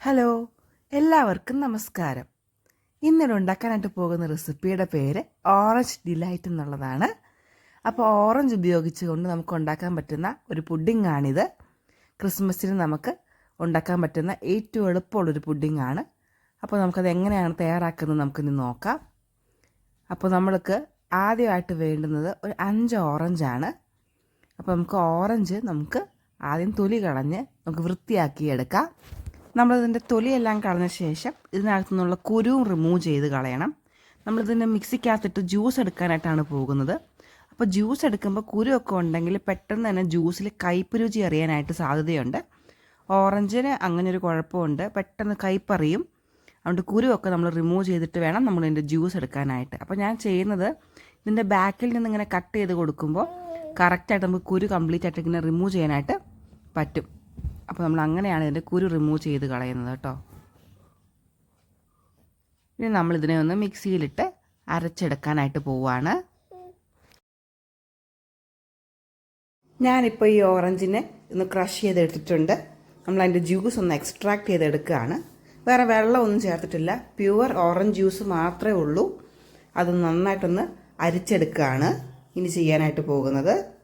Hello എല്ലാവർക്കും നമസ്കാരം. ഇന്നിവിടെ ഉണ്ടാക്കാനായിട്ട് പോകുന്ന റെസിപ്പിയുടെ പേര് ഓറഞ്ച് ഡിലൈറ്റ് എന്നുള്ളതാണ്. അപ്പോൾ ഓറഞ്ച് ഉപയോഗിച്ചുകൊണ്ട് നമുക്ക് ഉണ്ടാക്കാൻ പറ്റുന്ന ഒരു പുഡിങ്ങാണിത്. ക്രിസ്മസിന് നമുക്ക് ഉണ്ടാക്കാൻ പറ്റുന്ന ഏറ്റവും എളുപ്പമുള്ളൊരു പുഡിങ്ങാണ്. അപ്പോൾ നമുക്കത് എങ്ങനെയാണ് തയ്യാറാക്കുന്നത് നമുക്കിനി നോക്കാം. അപ്പോൾ നമ്മൾക്ക് ആദ്യമായിട്ട് വേണ്ടുന്നത് ഒരു അഞ്ച് ഓറഞ്ചാണ്. അപ്പോൾ നമുക്ക് ഓറഞ്ച് നമുക്ക് ആദ്യം തൊലി കളഞ്ഞ് നമുക്ക് വൃത്തിയാക്കി എടുക്കാം നമ്മളിതിന്റെ തൊലിയെല്ലാം കളഞ്ഞ ശേഷം ഇതിനകത്തു നിന്നുള്ള കുരുവും റിമൂവ് ചെയ്ത് കളയണം. നമ്മളിതിന്റെ മിക്സിക്കകത്തിട്ട് ജ്യൂസ് എടുക്കാനായിട്ടാണ് പോകുന്നത്. അപ്പോൾ ജ്യൂസ് എടുക്കുമ്പോൾ കുരുവൊക്കെ ഉണ്ടെങ്കിൽ പെട്ടെന്ന് തന്നെ ജ്യൂസിൽ കയ്പ് രുചി അറിയാനായിട്ട് സാധ്യതയുണ്ട്. ഓറഞ്ചിന് അങ്ങനെ ഒരു കുഴപ്പമുണ്ട്. പെട്ടെന്ന് കയ്പ്പറിയും. അതുകൊണ്ട് കുരുവൊക്കെ നമ്മൾ റിമൂവ് ചെയ്തിട്ട് വേണം നമ്മൾ ഇതിന്റെ ജ്യൂസ് എടുക്കാനായിട്ട്. അപ്പോൾ ഞാൻ ചെയ്യുന്നത് ഇതിന്റെ ബാക്കിൽ നിന്ന് ഇങ്ങനെ കട്ട് ചെയ്ത് കൊടുക്കുമ്പോൾ കറക്റ്റായിട്ട് നമുക്ക് കുരു കംപ്ലീറ്റ് ആയിട്ട് ഇങ്ങനെ റിമൂവ് ചെയ്യാനായിട്ട് പറ്റും. അപ്പോൾ നമ്മൾ അങ്ങനെയാണ് ഇതിന്റെ കുരു റിമൂവ് ചെയ്ത് കളയുന്നത് കേട്ടോ. ഇനി നമ്മളിതിനെ ഒന്ന് മിക്സിയിലിട്ട് അരച്ചെടുക്കാനായിട്ട് പോവുകയാണ് ഞാനിപ്പോൾ ഈ ഓറഞ്ചിനെ ഒന്ന് ക്രഷ് ചെയ്തെടുത്തിട്ടുണ്ട്. നമ്മൾ അതിന്റെ ജ്യൂസ് ഒന്ന് എക്സ്ട്രാക്ട് ചെയ്തെടുക്കുകയാണ്. വേറെ വെള്ളമൊന്നും ചേർത്തിട്ടില്ല. പ്യുവർ ഓറഞ്ച് ജ്യൂസ് മാത്രമേ ഉള്ളൂ. അത് നന്നായിട്ടൊന്ന് അരിച്ചെടുക്കുകയാണ്. ഇനി ചെയ്യാനായിട്ട് പോകുന്നത്.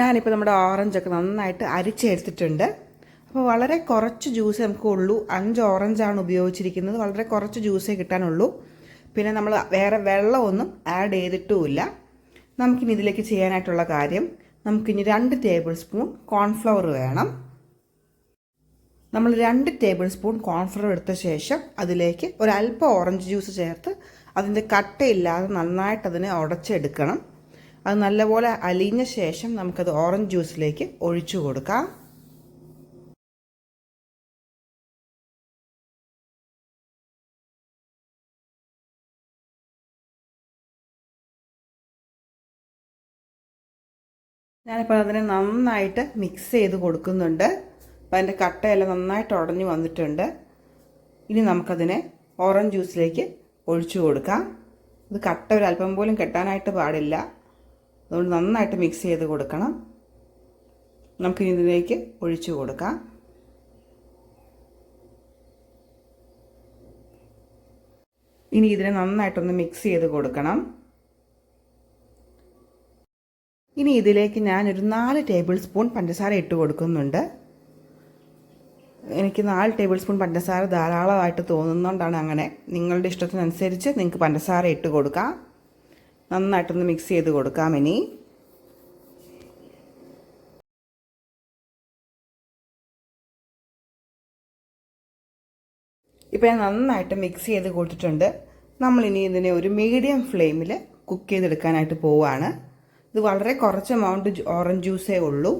ഞാനിപ്പോൾ നമ്മുടെ ഓറഞ്ചൊക്കെ നന്നായിട്ട് അരിച്ചെടുത്തിട്ടുണ്ട്. അപ്പോൾ വളരെ കുറച്ച് ജ്യൂസ് നമുക്ക് ഉള്ളൂ അഞ്ച് ഓറഞ്ചാണ് ഉപയോഗിച്ചിരിക്കുന്നത്. വളരെ കുറച്ച് ജ്യൂസേ കിട്ടാനുള്ളൂ. പിന്നെ നമ്മൾ വേറെ വെള്ളമൊന്നും ആഡ് ചെയ്തിട്ടുമില്ല. നമുക്കിനി ഇതിലേക്ക് ചെയ്യാനായിട്ടുള്ള കാര്യം. നമുക്കിനി രണ്ട് ടേബിൾ സ്പൂൺ കോൺഫ്ലവർ വേണം. നമ്മൾ രണ്ട് ടേബിൾ സ്പൂൺ കോൺഫ്ലവർ എടുത്ത ശേഷം അതിലേക്ക് ഒരല്പം ഓറഞ്ച് ജ്യൂസ് ചേർത്ത് അതിന്റെ കട്ടയില്ലാതെ നന്നായിട്ട് അതിനെ ഉടച്ചെടുക്കണം. അത് നല്ലപോലെ അലിഞ്ഞ ശേഷം നമുക്കത് ഓറഞ്ച് ജ്യൂസിലേക്ക് ഒഴിച്ചു കൊടുക്കാം. ഞാനിപ്പോൾ അതിനെ നന്നായിട്ട് മിക്സ് ചെയ്ത് കൊടുക്കുന്നുണ്ട്. അപ്പം അതിന്റെ കട്ടയെല്ലാം നന്നായിട്ട് ഉടഞ്ഞു വന്നിട്ടുണ്ട്. ഇനി നമുക്കതിനെ ഓറഞ്ച് ജ്യൂസിലേക്ക് ഒഴിച്ചു കൊടുക്കാം. ഇത് കട്ട ഒരു അല്പം പോലും കെട്ടാനായിട്ട് പാടില്ല. അതുകൊണ്ട് നന്നായിട്ട് മിക്സ് ചെയ്ത് കൊടുക്കണം. നമുക്കിനി ഇതിലേക്ക് ഒഴിച്ചു കൊടുക്കാം. ഇനി ഇതിനെ നന്നായിട്ടൊന്ന് മിക്സ് ചെയ്ത് കൊടുക്കണം. ഇനി ഇതിലേക്ക് ഞാനൊരു നാല് ടേബിൾ സ്പൂൺ പഞ്ചസാര ഇട്ട് കൊടുക്കുന്നുണ്ട്. എനിക്ക് നാല് ടേബിൾ സ്പൂൺ പഞ്ചസാര ധാരാളമായിട്ട് തോന്നുന്നതുകൊണ്ടാണ് അങ്ങനെ നിങ്ങളുടെ ഇഷ്ടത്തിനനുസരിച്ച് നിങ്ങൾക്ക് പഞ്ചസാര ഇട്ട് കൊടുക്കാം. നന്നായിട്ടൊന്ന് മിക്സ് ചെയ്ത് കൊടുക്കാം ഇനി. ഇപ്പോൾ ഞാൻ നന്നായിട്ട് മിക്സ് ചെയ്ത് കൊടുത്തിട്ടുണ്ട്. നമ്മളിനി ഇതിനെ ഒരു മീഡിയം ഫ്ലെയിമിൽ കുക്ക് ചെയ്തെടുക്കാനായിട്ട് പോവുകയാണ് ഇത് വളരെ കുറച്ച് എമൗണ്ട് ഓറഞ്ച് ജ്യൂസേ ഉള്ളൂ.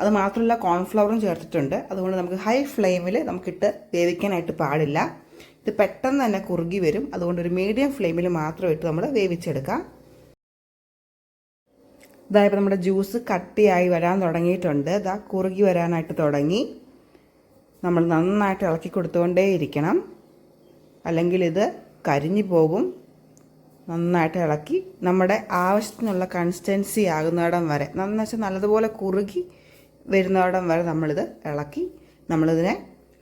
അത് മാത്രമല്ല കോൺഫ്ലവറും ചേർത്തിട്ടുണ്ട്. അതുകൊണ്ട് നമുക്ക് ഹൈ ഫ്ലെയിമിൽ നമുക്കിട്ട് വേവിക്കാനായിട്ട് പാടില്ല. ഇത് പെട്ടെന്ന് തന്നെ കുറുകി വരും. അതുകൊണ്ട് ഒരു മീഡിയം ഫ്ലെയിമിൽ മാത്രം ഇട്ട് നമ്മൾ വേവിച്ചെടുക്കാം. ഇതായപ്പോൾ നമ്മുടെ ജ്യൂസ് കട്ടിയായി വരാൻ തുടങ്ങിയിട്ടുണ്ട്. ഇതാ കുറുകി വരാനായിട്ട് തുടങ്ങി. നമ്മൾ നന്നായിട്ട് ഇളക്കി കൊടുത്തുകൊണ്ടേയിരിക്കണം അല്ലെങ്കിൽ ഇത് കരിഞ്ഞു പോകും. നന്നായിട്ട് ഇളക്കി നമ്മുടെ ആവശ്യത്തിനുള്ള കൺസിസ്റ്റൻസി ആകുന്നിടം വരെ. നന്ന വെച്ചാൽ നല്ലതുപോലെ കുറുകി വരുന്നിടം വരെ നമ്മളിത് ഇളക്കി നമ്മളിതിനെ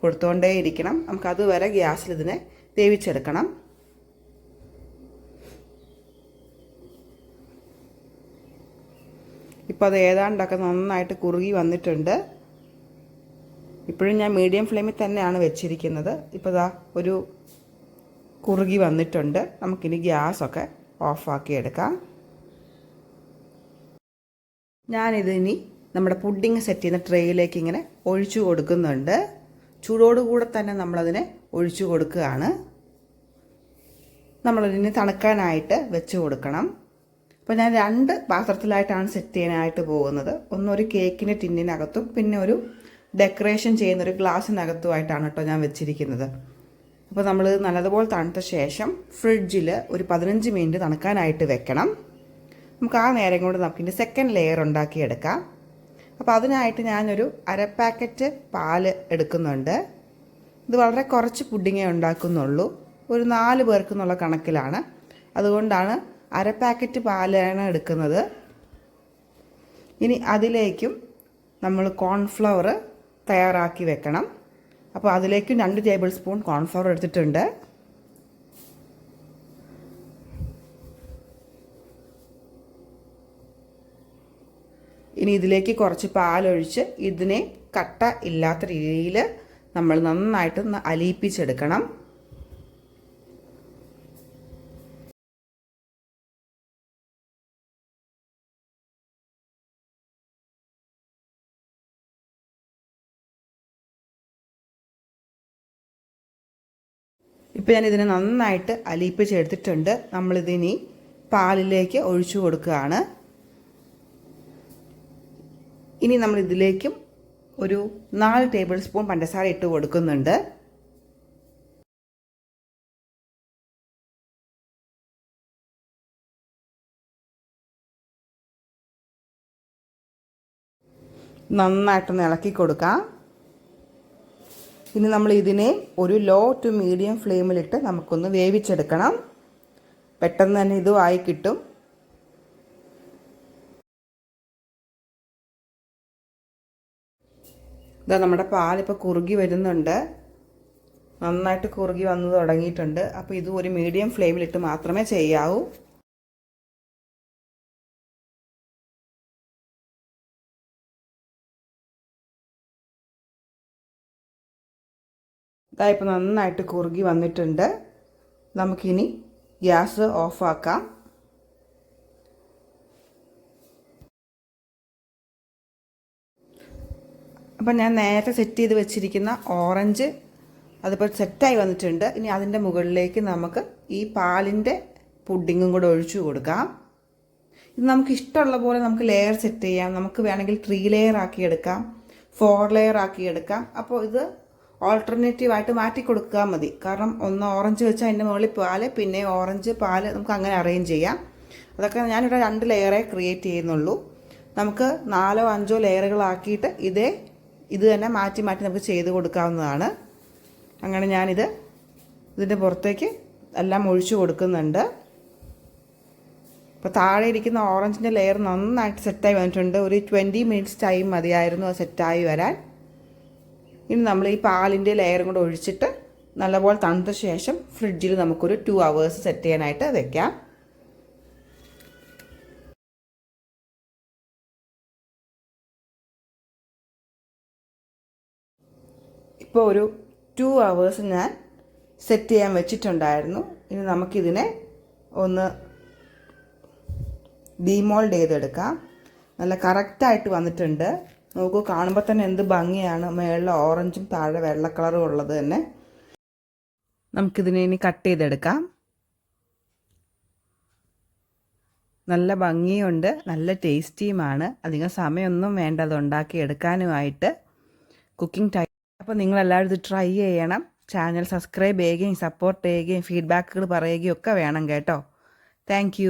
കൊടുത്തുകൊണ്ടേ ഇരിക്കണം. നമുക്ക് അതുവരെ ഗ്യാസിൽ ഇതിനെ വേവിച്ചെടുക്കണം. ഇപ്പോൾ അത് ഏതാണ്ടൊക്കെ നന്നായിട്ട് കുറുകി വന്നിട്ടുണ്ട്. ഇപ്പോഴും ഞാൻ മീഡിയം ഫ്ലെയിമിൽ തന്നെയാണ് വെച്ചിരിക്കുന്നത്. ഇപ്പോൾ ഇതാ ഒരു കുറുകി വന്നിട്ടുണ്ട്. നമുക്കിനി ഗ്യാസൊക്കെ ഓഫാക്കി എടുക്കാം. ഞാനിതിനി നമ്മുടെ പുഡിങ് സെറ്റ് ചെയ്യുന്ന ട്രേയിലേക്ക് ഇങ്ങനെ ഒഴിച്ചു കൊടുക്കുന്നുണ്ട്. ചൂടോടുകൂടെ തന്നെ നമ്മളതിനെ ഒഴിച്ചു കൊടുക്കുകയാണ്. നമ്മളിതിന് തണുക്കാനായിട്ട് വെച്ച് കൊടുക്കണം. അപ്പോൾ ഞാൻ രണ്ട് പാത്രത്തിലായിട്ടാണ് സെറ്റ് ചെയ്യാനായിട്ട് പോകുന്നത്. ഒന്നൊരു കേക്കിന്റെ ടിന്നിനകത്തും പിന്നെ ഒരു ഡെക്കറേഷൻ ചെയ്യുന്ന ഒരു ഗ്ലാസ്സിനകത്തുമായിട്ടാണ് കേട്ടോ ഞാൻ വെച്ചിരിക്കുന്നത്. അപ്പോൾ നമ്മൾ നല്ലതുപോലെ തണുത്ത ശേഷം ഫ്രിഡ്ജിൽ ഒരു പതിനഞ്ച് മിനിറ്റ് തണുക്കാനായിട്ട് വെക്കണം. നമുക്ക് ആ നേരം കൊണ്ട് നമുക്കിന്റെ സെക്കൻഡ് ലെയർ ഉണ്ടാക്കിയെടുക്കാം. അപ്പോൾ അതിനായിട്ട് ഞാനൊരു അര പാക്കറ്റ് പാൽ എടുക്കുന്നുണ്ട്. ഇത് വളരെ കുറച്ച് പുഡിങ്ങേ ഉണ്ടാക്കുന്നുള്ളൂ. ഒരു നാല് പേർക്കെന്നുള്ള കണക്കിലാണ്. അതുകൊണ്ടാണ് അര പാക്കറ്റ് പാലാണ് എടുക്കുന്നത്. ഇനി അതിലേക്കും നമ്മൾ കോൺഫ്ലവർ തയ്യാറാക്കി വെക്കണം. അപ്പോൾ അതിലേക്കും രണ്ട് ടേബിൾ സ്പൂൺ കോൺഫ്ലവർ എടുത്തിട്ടുണ്ട്. ഇനി ഇതിലേക്ക് കുറച്ച് പാലൊഴിച്ച് ഇതിനെ കട്ട ഇല്ലാത്ത രീതിയിൽ നമ്മൾ നന്നായിട്ട് അലിയിപ്പിച്ചെടുക്കണം. ഇപ്പം ഞാൻ ഇതിനെ നന്നായിട്ട് അലിയിപ്പിച്ചെടുത്തിട്ടുണ്ട് നമ്മളിതിനി പാലിലേക്ക് ഒഴിച്ചു കൊടുക്കുകയാണ്. ഇനി നമ്മൾ ഇതിലേക്കും ഒരു നാല് ടേബിൾ സ്പൂൺ പഞ്ചസാര ഇട്ട് കൊടുക്കുന്നുണ്ട്. നന്നായിട്ടൊന്ന് ഇളക്കി കൊടുക്കാം. ഇനി നമ്മൾ ഇതിനെ ഒരു ലോ ടു മീഡിയം ഫ്ലെയിമിലിട്ട് നമുക്കൊന്ന് വേവിച്ചെടുക്കണം. പെട്ടെന്ന് തന്നെ ഇത് ആയി കിട്ടും. ഇതാ നമ്മുടെ പാലിപ്പോൾ കുറുകി വരുന്നുണ്ട്. നന്നായിട്ട് കുറുകി വന്നു തുടങ്ങിയിട്ടുണ്ട്. അപ്പോൾ ഇത് ഒരു മീഡിയം ഫ്ലെയിമിലിട്ട് മാത്രമേ ചെയ്യാവൂ. ഇതാ ഇപ്പോൾ നന്നായിട്ട് കുറുകി വന്നിട്ടുണ്ട്. നമുക്കിനി ഗ്യാസ് ഓഫാക്കാം. അപ്പം ഞാൻ നേരത്തെ സെറ്റ് ചെയ്ത് വെച്ചിരിക്കുന്ന ഓറഞ്ച് അതിപ്പോൾ സെറ്റായി വന്നിട്ടുണ്ട്. ഇനി അതിന്റെ മുകളിലേക്ക് നമുക്ക് ഈ പാലിന്റെ പുഡിങ്ങും കൂടെ ഒഴിച്ചു കൊടുക്കാം. ഇത് നമുക്ക് ഇഷ്ടമുള്ള പോലെ നമുക്ക് ലെയർ സെറ്റ് ചെയ്യാം. നമുക്ക് വേണമെങ്കിൽ ത്രീ ലെയർ ആക്കി എടുക്കാം. ഫോർ ലെയർ ആക്കി എടുക്കാം. അപ്പോൾ ഇത് ഓൾട്ടർനേറ്റീവ് ആയിട്ട് മാറ്റി കൊടുക്കാൻ മതി. കാരണം ഒന്ന് ഓറഞ്ച് വെച്ചാൽ അതിന്റെ മുകളിൽ പാൽ പിന്നെ ഓറഞ്ച് പാൽ നമുക്ക് അങ്ങനെ അറേഞ്ച് ചെയ്യാം. അതൊക്കെ ഞാനിവിടെ രണ്ട് ലെയറേ ക്രിയേറ്റ് ചെയ്യുന്നുള്ളൂ. നമുക്ക് നാലോ അഞ്ചോ ലെയറുകളാക്കിയിട്ട് ഇതേ ഇത് തന്നെ മാറ്റി മാറ്റി നമുക്ക് ചെയ്ത് കൊടുക്കാവുന്നതാണ്. അങ്ങനെ ഞാനിത് ഇതിന്റെ പുറത്തേക്ക് എല്ലാം ഒഴിച്ചു കൊടുക്കുന്നുണ്ട്. അപ്പോൾ താഴെ ഇരിക്കുന്ന ഓറഞ്ചിന്റെ ലെയർ നന്നായിട്ട് സെറ്റായി വന്നിട്ടുണ്ട്. ഒരു ട്വന്റി മിനിറ്റ്സ് ടൈം മതിയായിരുന്നു അത് സെറ്റായി വരാൻ. ഇനി നമ്മൾ ഈ പാലിന്റെ ലെയറും കൂടെ ഒഴിച്ചിട്ട് നല്ലപോലെ തണുത്ത ശേഷം ഫ്രിഡ്ജിൽ നമുക്കൊരു ടു അവേഴ്സ് സെറ്റ് ചെയ്യാനായിട്ട് വെക്കാം. ഇപ്പോൾ ഒരു ടു അവേഴ്സ് ഞാൻ സെറ്റ് ചെയ്യാൻ വെച്ചിട്ടുണ്ടായിരുന്നു. ഇനി നമുക്കിതിനെ ഒന്ന് ഡീമോൾഡ് ചെയ്തെടുക്കാം. നല്ല കറക്റ്റായിട്ട് വന്നിട്ടുണ്ട്. നോക്കൂ കാണുമ്പോൾ തന്നെ എന്ത് ഭംഗിയാണ്. മേളിൽ ഓറഞ്ചും താഴെ വെള്ള കളറും ഉള്ളത് തന്നെ. നമുക്കിതിനെ ഇനി കട്ട് ചെയ്തെടുക്കാം. നല്ല ഭംഗിയുണ്ട് നല്ല ടേസ്റ്റിയുമാണ്. അധികം സമയമൊന്നും വേണ്ട അത് ഉണ്ടാക്കി എടുക്കാനുമായിട്ട് കുക്കിംഗ് ടൈം അപ്പോൾ നിങ്ങളെല്ലാവരും ഇത് ട്രൈ ചെയ്യണം. ചാനൽ സബ്സ്ക്രൈബ് ചെയ്യുകയും സപ്പോർട്ട് ചെയ്യുകയും ഫീഡ്ബാക്കുകൾ പറയുകയും ഒക്കെ വേണം കേട്ടോ. താങ്ക്